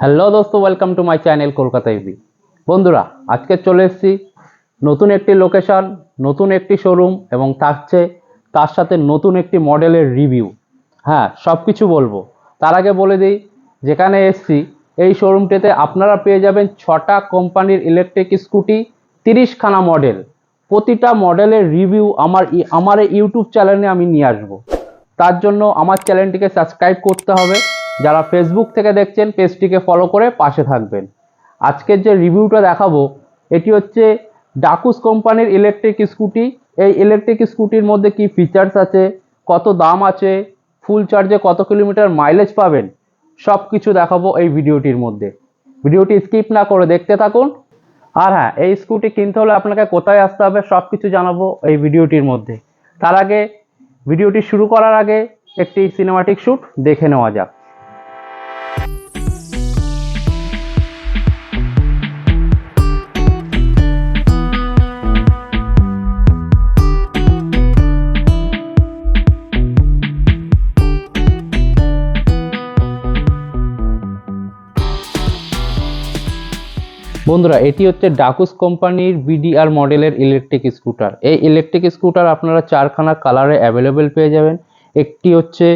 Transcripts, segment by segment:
Hello দোস্ত welcome to my channel Kolkata EV বন্ধুরা, আজকে চলে এসেছি নতুন একটি লোকেশন নতুন একটি শোরুম এবং থাকছে তার সাথে নতুন একটি মডেলের রিভিউ হ্যাঁ সব কিছু বলব। তার আগে বলে দিই, যেখানে এসছি, এই শোরুমটিতে আপনারা পেয়ে যাবেন ছটা কোম্পানির ইলেকট্রিক স্কুটি তিরিশখানা মডেল প্রতিটা মডেলের রিভিউ আমার আমার ইউটিউব চ্যানেলে আমি নিয়ে আসব। তার জন্য আমার চ্যানেলটিকে সাবস্ক্রাইব করতে হবে। যারা ফেসবুক থেকে দেখছেন, পেজটিকে ফলো করে পাশে থাকবেন। আজকের যে রিভিউটা দেখাবো, এটি হচ্ছে ডাকুস কোম্পানির ইলেকট্রিক স্কুটি এই ইলেকট্রিক স্কুটির মধ্যে কি ফিচার্স আছে, কত দাম আছে ফুল চার্জে কত কিলোমিটার মাইলেজ পাবেন সব কিছু দেখাবো এই ভিডিওটির মধ্যে। ভিডিওটি স্কিপ না করে দেখতে থাকুন। আর হ্যাঁ এই স্কুটি কিনতে হলে আপনাকে কোথায় আসতে হবে সব কিছু জানাব এই ভিডিওটির মধ্যে। তার আগে ভিডিওটি শুরু করার আগে একটি সিনেমাটিক শ্যুট দেখে নেওয়া যাক। বন্ধুরা, এটি হচ্ছে ডাকুস কোম্পানির বিডিআর মডেলের ইলেকট্রিক স্কুটার এই ইলেকট্রিক স্কুটার আপনারা চারখানা কালারে অ্যাভেলেবেল পেয়ে যাবেন। একটি হচ্ছে,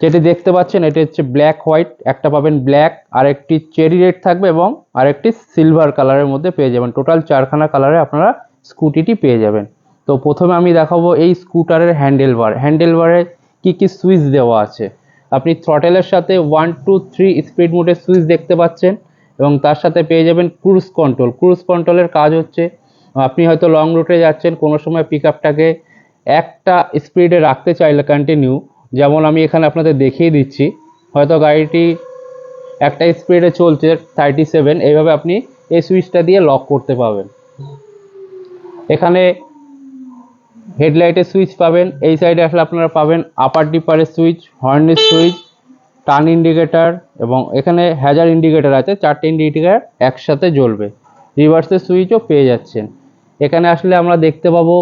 যেটি দেখতে পাচ্ছেন, এটি হচ্ছে ব্ল্যাক হোয়াইট একটা পাবেন ব্ল্যাক আর একটি চেরি রেড থাকবে এবং আরেকটি সিলভার কালারের মধ্যে পেয়ে যাবেন। টোটাল চারখানা কালারে আপনারা স্কুটিটি পেয়ে যাবেন। তো প্রথমে আমি দেখাবো এই স্কুটারের হ্যান্ডেল বার হ্যান্ডেল বারে কী কী সুইচ দেওয়া আছে? আপনি থ্রটেলের সাথে ওয়ান টু থ্রি স্পিড মোডের সুইচ দেখতে পাচ্ছেন। এবং তার সাথে পেয়ে যাবেন ক্রুজ কন্ট্রোল ক্রুজ কন্ট্রোলের কাজ হচ্ছে, আপনি হয়তো লং রুটে যাচ্ছেন, কোনো সময় পিক আপটাকে একটা স্পিডে রাখতে চাইলে কন্টিনিউ যেমন আমি এখানে আপনাদের দেখিয়ে দিচ্ছি, হয়তো গাড়িটি একটা স্পিডে চলছে থার্টি সেভেন এইভাবে আপনি এই সুইচটা দিয়ে লক করতে পারবেন। এখানে হেডলাইটের সুইচ পাবেন, এই সাইডে আসলে আপনারা পাবেন আপার ডিপারের সুইচ হর্নের সুইচ টার্ন ইন্ডিকেটার এবং এখানে হ্যাজার ইন্ডিকেটার আছে, চারটে ইন্ডিকেটার একসাথে জ্বলবে। রিভার্সের সুইচও পেয়ে যাচ্ছেন। এখানে আসলে আমরা দেখতে পাবো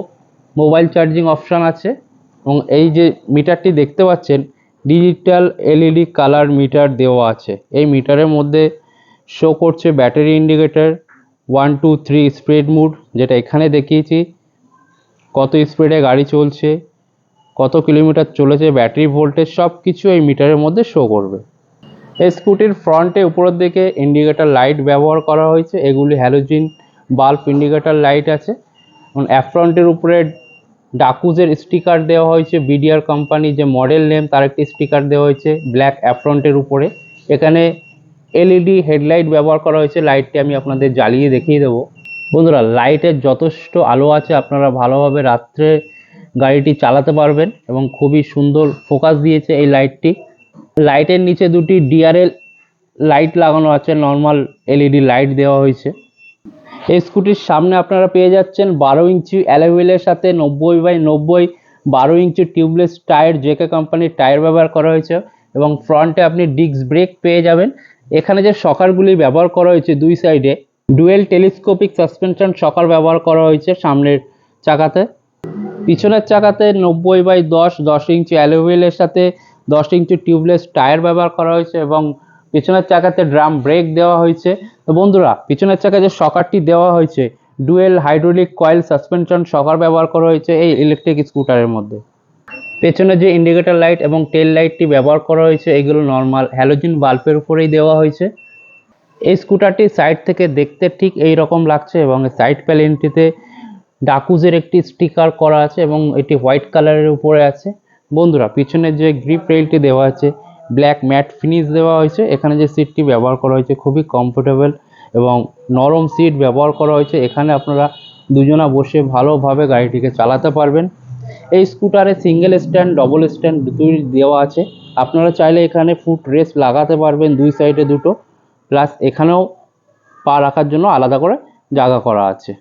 মোবাইল চার্জিং অপশান আছে এবং এই যে মিটারটি দেখতে পাচ্ছেন ডিজিটাল এলইডি কালার মিটার দেওয়া আছে। এই মিটারের মধ্যে শো করছে battery indicator one two three speed mode যেটা এখানে দেখিয়েছি। কত স্পিডে গাড়ি চলছে কত কিলোমিটার চলেছে, ব্যাটারি ভোল্টেজ সব কিছু এই মিটারের মধ্যে শো করবে। এই স্কুটির ফ্রন্টে উপরের দিকে ইন্ডিকেটার লাইট ব্যবহার করা হয়েছে, এগুলি হ্যালোজিন বাল্ব ইন্ডিকেটার লাইট আছে। এবং অ্যাফ্রন্টের উপরে ডাকুজের স্টিকার দেওয়া হয়েছে বিডিআর কোম্পানি যে মডেল নেম তার একটি স্টিকার দেওয়া হয়েছে ব্ল্যাক অ্যাফ্রন্টের উপরে। এখানে এলইডি হেডলাইট ব্যবহার করা হয়েছে লাইটটি আমি আপনাদের জ্বালিয়ে দেখিয়ে দেবো। বন্ধুরা লাইটের যথেষ্ট আলো আছে, আপনারা ভালোভাবে রাত্রে গাড়িটি চালাতে পারবেন এবং খুবই সুন্দর ফোকাস দিয়েছে এই লাইটটি। লাইটের নিচে দুটি ডিআরএল লাইট লাগানো আছে, নর্মাল এলইডি লাইট দেওয়া হয়েছে। এই স্কুটির সামনে আপনারা পেয়ে যাচ্ছেন বারো ইঞ্চি অ্যালোভেলের সাথে নব্বই বাই নব্বই, বারো ইঞ্চি টিউবলেস টায়ার, জেকে কোম্পানির টায়ার ব্যবহার করা হয়েছে এবং ফ্রন্টে আপনি ডিস্ক ব্রেক পেয়ে যাবেন। এখানে যে শকারগুলি ব্যবহার করা হয়েছে দুই সাইডে, ডুয়েল টেলিস্কোপিক সাসপেনশন শকার ব্যবহার করা হয়েছে সামনের চাকাতে। পিছনের চাকাতে নব্বই বাই দশ দশ ইঞ্চি অ্যালোভেলের সাথে দশ ইঞ্চি টিউবলেস টায়ার ব্যবহার করা হয়েছে এবং পিছনের চাকাতে ড্রাম ব্রেক দেওয়া হয়েছে। তো বন্ধুরা, পিছনের চাকায় যে শকারটি দেওয়া হয়েছে dual hydraulic coil suspension shocker ব্যবহার করা হয়েছে এই ইলেকট্রিক স্কুটারের মধ্যে। পেছনে যে ইন্ডিকেটর লাইট এবং টেল লাইটটি ব্যবহার করা হয়েছে, এগুলো নর্মাল হ্যালোজিন বাল্বের উপরেই দেওয়া হয়েছে। এই স্কুটারটি সাইড থেকে দেখতে ঠিক এই রকম লাগছে এবং সাইড প্যালেনটিতে ডাকুজের একটি স্টিকার করা আছে এবং এটি হোয়াইট কালারের উপরে আছে। বন্ধুরা পিছনের যে গ্রিপ রেলটি দেওয়া আছে, ব্ল্যাক ম্যাট ফিনিশ দেওয়া হয়েছে। এখানে যে সিটটি ব্যবহার করা হয়েছে খুবই কমফোর্টেবল এবং নরম সিট ব্যবহার করা হয়েছে। এখানে আপনারা দুজনা বসে ভালোভাবে গাড়িটিকে চালাতে পারবেন। এই স্কুটারে সিঙ্গেল স্ট্যান্ড, ডবল স্ট্যান্ড দুটোই দেওয়া আছে। আপনারা চাইলে এখানে ফুট রেস্ট লাগাতে পারবেন দুই সাইডে দুটো। প্লাস এখানেও পা রাখার জন্য আলাদা করে জায়গা করা আছে।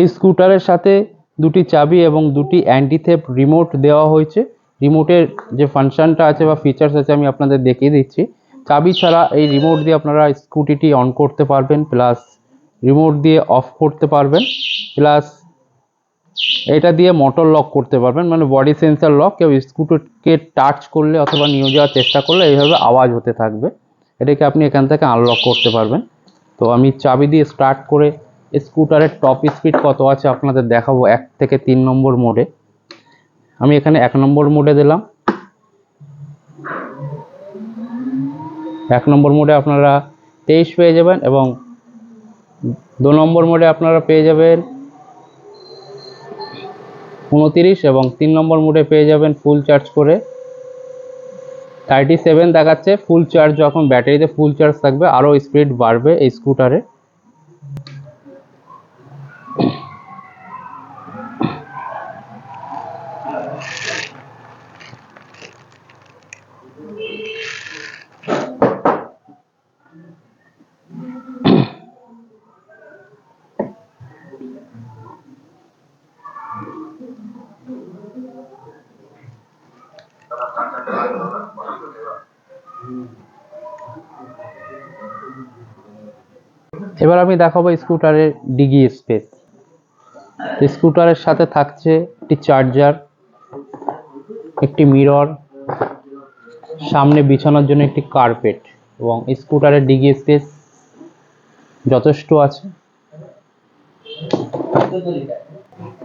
এই স্কুটারের সাথে দুটি চাবি এবং দুটি অ্যান্টিথেপ রিমোট দেওয়া হয়েছে। রিমোটের যে ফাংশনটা আছে বা ফিচার্স আছে আমি আপনাদের দেখিয়ে দিচ্ছি। চাবি ছাড়া এই রিমোট দিয়ে আপনারা স্কুটিটি অন করতে পারবেন প্লাস রিমোট দিয়ে অফ করতে পারবেন প্লাস এটা দিয়ে মোটর লক করতে পারবেন। মানে বডি সেন্সার লক কেউ স্কুটারকে টাচ করলে অথবা নিয়ে যাওয়ার চেষ্টা করলে এইভাবে আওয়াজ হতে থাকবে। এটাকে আপনি এখান থেকে আনলক করতে পারবেন। তো আমি চাবি দিয়ে স্টার্ট করে স্কুটারের টপ স্পিড কত আছে আপনাদের দেখাবো, এক থেকে তিন নম্বর মোডে আমি এখানে এক নম্বর মোডে দিলাম। এক নম্বর মোডে আপনারা তেইশ পেয়ে যাবেন এবং দু নম্বর মোডে আপনারা পেয়ে যাবেন উনতিরিশ এবং তিন নম্বর মোডে পেয়ে যাবেন ফুল চার্জ করে। থার্টি সেভেন দেখাচ্ছে ফুল চার্জ যখন ব্যাটারিতে ফুল চার্জ থাকবে আরও স্পিড বাড়বে এই স্কুটারে এবার আমি দেখাবো স্কুটারের ডিগি স্পেস। স্কুটারের সাথে থাকছে একটি চার্জার একটি মিরর সামনে বিছানোর জন্য একটি কার্পেট এবং স্কুটারের ডিগি স্পেস যথেষ্ট আছে।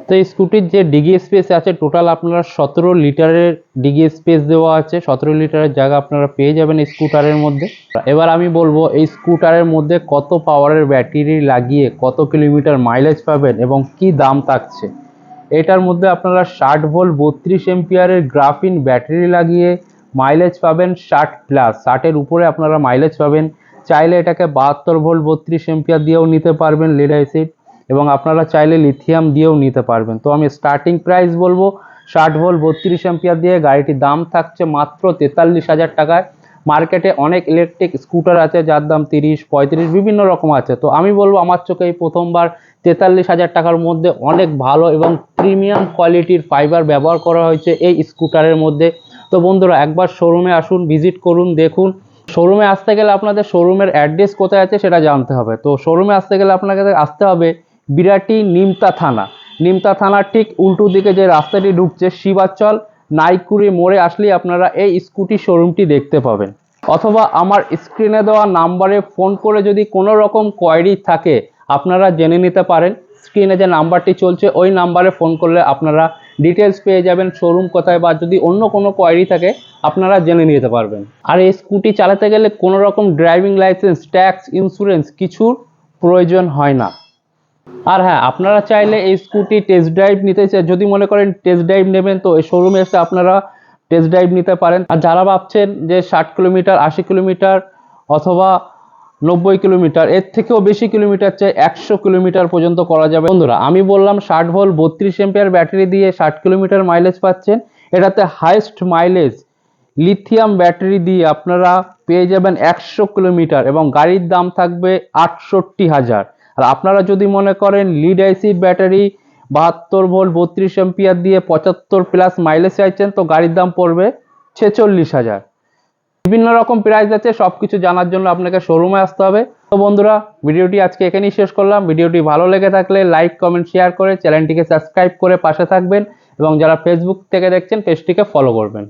তো স্কুটির যে ডিগি স্পেস আছে টোটাল আপনারা সতেরো লিটারের ডিগি স্পেস দেওয়া আছে। সতেরো লিটারের জায়গা আপনারা পেয়ে যাবেন স্কুটারের মধ্যে। এবার আমি বলব, এই স্কুটারের মধ্যে কত পাওয়ারের ব্যাটারি লাগিয়ে কত কিলোমিটার মাইলেজ পাবেন এবং কি দাম থাকছে? এটার মধ্যে আপনারা ষাট ভোল্ট বত্রিশ এম্পিয়ারের গ্রাফিন ব্যাটারি লাগিয়ে মাইলেজ পাবেন ষাট প্লাস ষাটের উপরে আপনারা মাইলেজ পাবেন। চাইলে এটাকে বাহাত্তর ভোল্ট বত্রিশ এম্পিয়ার দিয়েও নিতে পারবেন লিড অ্যাসিড এবং আপনারা চাইলে লিথিয়াম দিয়েও নিতে পারবেন। তো আমি স্টার্টিং প্রাইস বলব, ষাট ভোল্ট বত্রিশ এম্পিয়ার দিয়ে গাড়িটির দাম থাকছে মাত্র তেতাল্লিশ হাজার টাকায়। মার্কেটে অনেক ইলেকট্রিক স্কুটার আছে, যার দাম তিরিশ, পঁয়ত্রিশ, বিভিন্ন রকম আছে। তো আমি বলব, আমার চোখে এই প্রথমবার তেতাল্লিশ হাজার টাকার মধ্যে অনেক ভালো এবং প্রিমিয়াম কোয়ালিটির ফাইবার ব্যবহার করা হয়েছে এই স্কুটারের মধ্যে। তো বন্ধুরা, একবার শোরুমে আসুন ভিজিট করুন, দেখুন। শোরুমে আসতে গেলে আপনাদের শোরুমের অ্যাড্রেস কোথায় আছে সেটা জানতে হবে। তো শোরুমে আসতে গেলে আপনাকে আসতে হবে বিরাটি নিমতা থানা। নিমতা থানার ঠিক উল্টো দিকে যে রাস্তাটি ঢুকছে, শিবাচল, নাইকুড়ি মোড়ে আসলেই আপনারা এই স্কুটি শোরুমটি দেখতে পাবেন। অথবা আমার স্ক্রিনে দেওয়া নাম্বারে ফোন করে যদি কোনো রকম কোয়ারি থাকে, আপনারা জেনে নিতে পারেন। স্ক্রিনে যে নাম্বারটি চলছে, ওই নাম্বারে ফোন করলে আপনারা ডিটেলস পেয়ে যাবেন শোরুম কোথায় বা যদি অন্য কোনো কোয়ারি থাকে, আপনারা জেনে নিতে পারবেন। আর এই স্কুটি চালাতে গেলে কোনো রকম ড্রাইভিং লাইসেন্স ট্যাক্স ইন্স্যুরেন্স কিছুর প্রয়োজন হয় না। আর হ্যাঁ আপনারা চাইলে এই স্কুটি টেস্ট ড্রাইভ নিতে চাই যদি মনে করেন টেস্ট ড্রাইভ নেবেন, তো এই শোরুমে এসে আপনারা টেস্ট ড্রাইভ নিতে পারেন। আর যারা ভাবছেন যে ষাট কিলোমিটার, আশি কিলোমিটার অথবা নব্বই কিলোমিটার, এর থেকেও বেশি কিলোমিটার চাই একশো কিলোমিটার পর্যন্ত করা যাবে। বন্ধুরা, আমি বললাম ষাট ভোল্ট বত্রিশ এম্পিয়ার ব্যাটারি দিয়ে ষাট কিলোমিটার মাইলেজ পাচ্ছেন। এটাতে হাইস্ট মাইলেজ লিথিয়াম ব্যাটারি দিয়ে আপনারা পেয়ে যাবেন একশো কিলোমিটার এবং গাড়ির দাম থাকবে আটষট্টি হাজার। আর আপনারা যদি মনে করেন লিড অ্যাসিড ব্যাটারি বাহাত্তর ভোল্ট বত্রিশ এম্পিয়ার দিয়ে পঁচাত্তর প্লাস মাইলেজ চাইছেন, তো গাড়ির দাম পড়বে ছেচল্লিশ হাজার। বিভিন্ন রকম প্রাইস আছে সব কিছু জানার জন্য আপনাকে শোরুমে আসতে হবে। তো বন্ধুরা, ভিডিওটি আজকে এখানেই শেষ করলাম। ভিডিওটি ভালো লেগে থাকলে লাইক কমেন্ট শেয়ার করে চ্যানেলটিকে সাবস্ক্রাইব করে পাশে থাকবেন এবং যারা ফেসবুক থেকে দেখছেন পেজটিকে ফলো করবেন।